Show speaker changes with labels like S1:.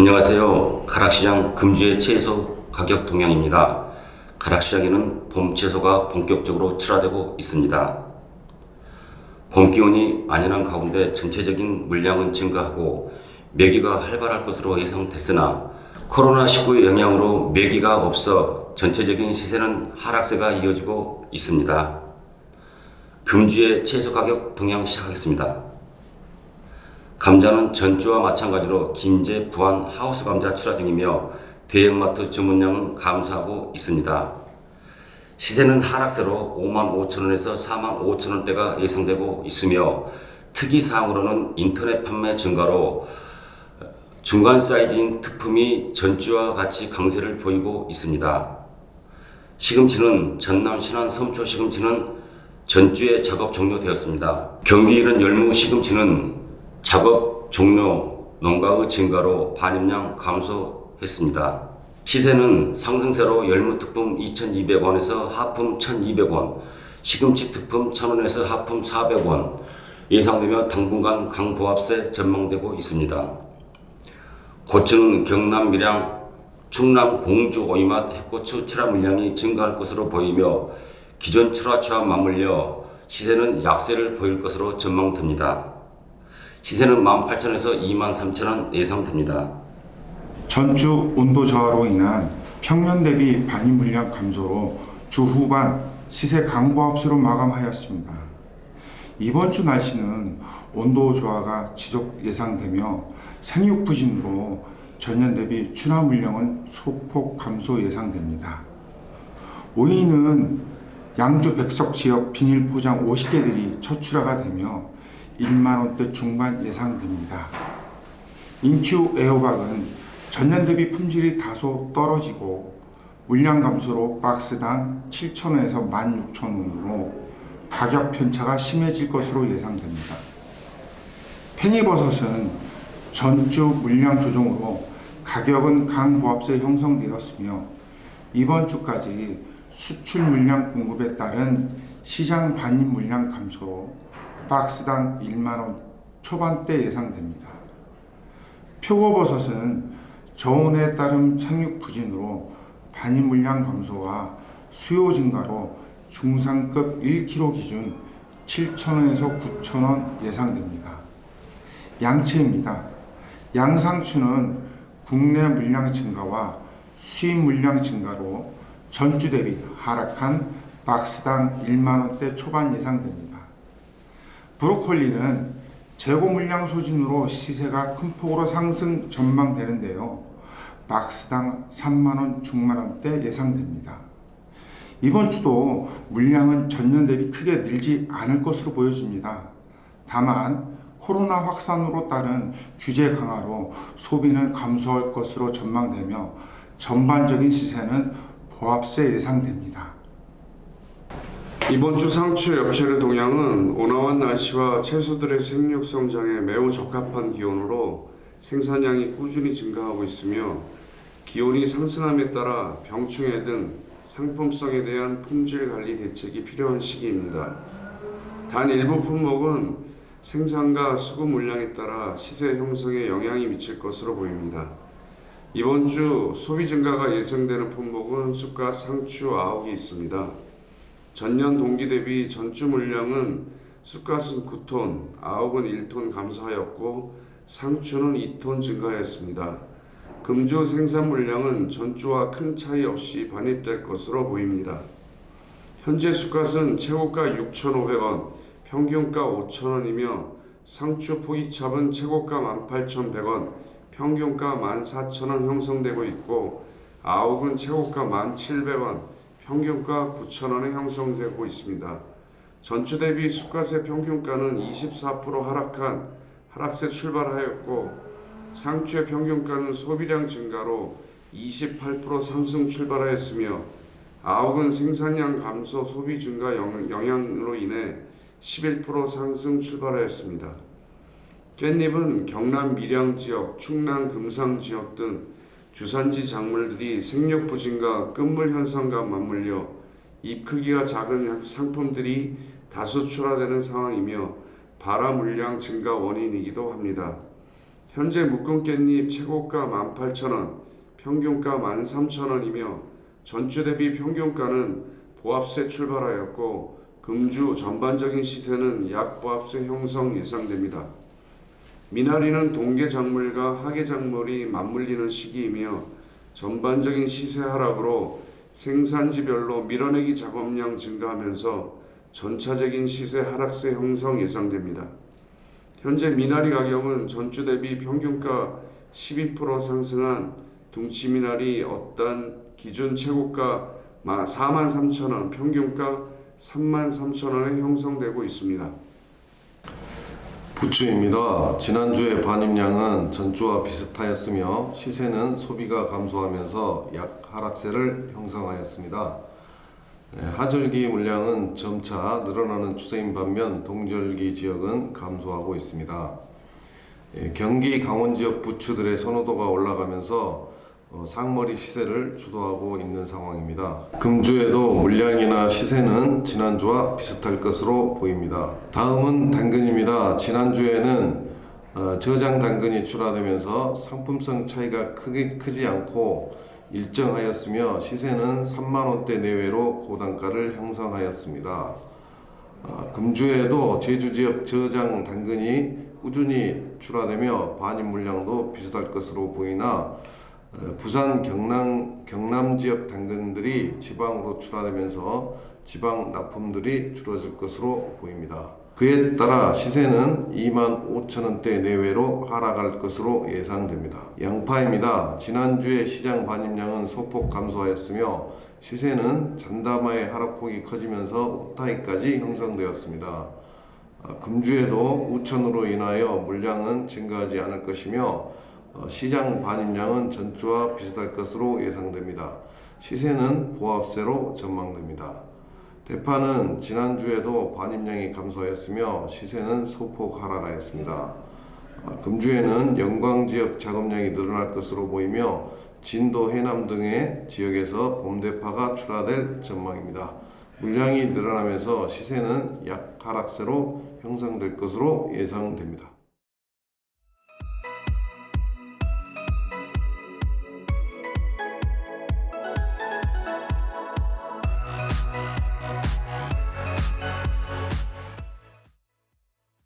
S1: 안녕하세요. 가락시장 금주의 채소 가격 동향입니다. 가락시장에는 봄 채소가 본격적으로 출하되고 있습니다. 봄 기온이 만연한 가운데 전체적인 물량은 증가하고 매기가 활발할 것으로 예상됐으나 코로나19의 영향으로 매기가 없어 전체적인 시세는 하락세가 이어지고 있습니다. 금주의 채소 가격 동향 시작하겠습니다. 감자는 전주와 마찬가지로 김제, 부안, 하우스 감자 출하 중이며 대형마트 주문량은 감소하고 있습니다. 시세는 하락세로 5만 5천 원에서 4만 5천 원대가 예상되고 있으며 특이사항으로는 인터넷 판매 증가로 중간 사이즈인 특품이 전주와 같이 강세를 보이고 있습니다. 시금치는 전남 신안 섬초 시금치는 전주에 작업 종료되었습니다. 경기 이른 열무 시금치는 작업 종료 농가의 증가로 반입량 감소했습니다. 시세는 상승세로 열무특품 2,200원에서 하품 1,200원, 시금치 특품 1,000원에서 하품 400원 예상되며 당분간 강보합세 전망되고 있습니다. 고추는 경남 밀양, 충남 공주 오이맛 해고추 출하 물량이 증가할 것으로 보이며 기존 출하처와 맞물려 시세는 약세를 보일 것으로 전망됩니다. 시세는 18,000원에서 23,000원 예상됩니다.
S2: 전주 온도 저하로 인한 평년 대비 반입 물량 감소로 주 후반 시세 강보합세로 마감하였습니다. 이번 주 날씨는 온도 저하가 지속 예상되며 생육 부진으로 전년 대비 출하 물량은 소폭 감소 예상됩니다. 오이는 양주 백석 지역 비닐 포장 50개들이 첫 출하가 되며 1만 원대 중반 예상됩니다. 인큐 에어박은 전년 대비 품질이 다소 떨어지고 물량 감소로 박스당 7,000원에서 16,000원으로 가격 편차가 심해질 것으로 예상됩니다. 팽이버섯은 전주 물량 조정으로 가격은 강보합세 형성되었으며 이번 주까지 수출 물량 공급에 따른 시장 반입 물량 감소로 박스당 1만원 초반대 예상됩니다. 표고버섯은 저온에 따른 생육 부진으로 반입 물량 감소와 수요 증가로 중상급 1kg 기준 7,000원에서 9,000원 예상됩니다. 양채입니다. 양상추는 국내 물량 증가와 수입 물량 증가로 전주 대비 하락한 박스당 1만원대 초반 예상됩니다. 브로콜리는 재고 물량 소진으로 시세가 큰 폭으로 상승 전망되는데요. 박스당 3만원 중만원대 예상됩니다. 이번 주도 물량은 전년 대비 크게 늘지 않을 것으로 보여집니다. 다만 코로나 확산으로 따른 규제 강화로 소비는 감소할 것으로 전망되며 전반적인 시세는 보합세 예상됩니다.
S3: 이번 주 상추 엽채의 동향은 온화한 날씨와 채소들의 생육 성장에 매우 적합한 기온으로 생산량이 꾸준히 증가하고 있으며 기온이 상승함에 따라 병충해 등 상품성에 대한 품질 관리 대책이 필요한 시기입니다. 단 일부 품목은 생산과 수급 물량에 따라 시세 형성에 영향이 미칠 것으로 보입니다. 이번 주 소비 증가가 예상되는 품목은 쑥과 상추, 아욱이 있습니다. 전년 동기 대비 전주 물량은 쑥갓은 9톤, 아욱은 1톤 감소하였고 상추는 2톤 증가하였습니다. 금주 생산 물량은 전주와 큰 차이 없이 반입될 것으로 보입니다. 현재 쑥갓은 최고가 6,500원, 평균가 5,000원이며 상추 포기찹은 최고가 18,100원, 평균가 14,000원 형성되고 있고 아욱은 최고가 1,700원, 평균가 9,000원에 형성되고 있습니다. 전주 대비 쑥갓의 평균가는 24% 하락한 하락세 출발하였고 상추의 평균가는 소비량 증가로 28% 상승 출발하였으며 아욱은 생산량 감소 소비 증가 영- 영향으로 인해 11% 상승 출발하였습니다. 깻잎은 경남 밀양 지역, 충남 금상 지역 등 주산지 작물들이 생력 부진과 끝물 현상과 맞물려 잎 크기가 작은 상품들이 다수 출하되는 상황이며 발화 물량 증가 원인이기도 합니다. 현재 묶음 깻잎 최고가 18,000원, 평균가 13,000원이며 전주 대비 평균가는 보합세 출발하였고 금주 전반적인 시세는 약 보합세 형성 예상됩니다. 미나리는 동계 작물과 하계 작물이 맞물리는 시기이며 전반적인 시세 하락으로 생산지별로 밀어내기 작업량 증가하면서 전차적인 시세 하락세 형성 예상됩니다. 현재 미나리 가격은 전주 대비 평균가 12% 상승한 둥치 미나리 어단 기준 최고가 43,000원, 평균가 33,000원에 형성되고 있습니다.
S4: 부추입니다. 지난주에 반입량은 전주와 비슷하였으며 시세는 소비가 감소하면서 약 하락세를 형성하였습니다. 네, 하절기 물량은 점차 늘어나는 추세인 반면 동절기 지역은 감소하고 있습니다. 예, 경기 강원 지역 부추들의 선호도가 올라가면서 어, 상머리 시세를 주도하고 있는 상황입니다. 금주에도 물량이나 시세는 지난주와 비슷할 것으로 보입니다. 다음은 당근입니다. 지난주에는 어, 저장 당근이 출하되면서 상품성 차이가 크게 크지 않고 일정하였으며 시세는 3만 원대 내외로 고단가를 형성하였습니다. 아, 금주에도 제주 지역 저장 당근이 꾸준히 출하되며 반입 물량도 비슷할 것으로 보이나 어, 부산 경남 경남 지역 당근들이 지방으로 출하되면서 지방 납품들이 줄어들 것으로 보입니다. 그에 따라 시세는 2만 5천 원대 내외로 하락할 것으로 예상됩니다. 양파입니다. 지난주에 시장 반입량은 소폭 감소하였으며 시세는 잔다마의 하락폭이 커지면서 옥타이까지 형성되었습니다. 아, 금주에도 우천으로 인하여 물량은 증가하지 않을 것이며 어, 시장 반입량은 전주와 비슷할 것으로 예상됩니다. 시세는 보합세로 전망됩니다. 대파는 지난주에도 반입량이 감소하였으며 시세는 소폭 하락하였습니다. 아, 금주에는 영광 지역 작업량이 늘어날 것으로 보이며 진도 해남 등의 지역에서 봄대파가 출하될 전망입니다. 물량이 늘어나면서 시세는 약 하락세로 형성될 것으로 예상됩니다.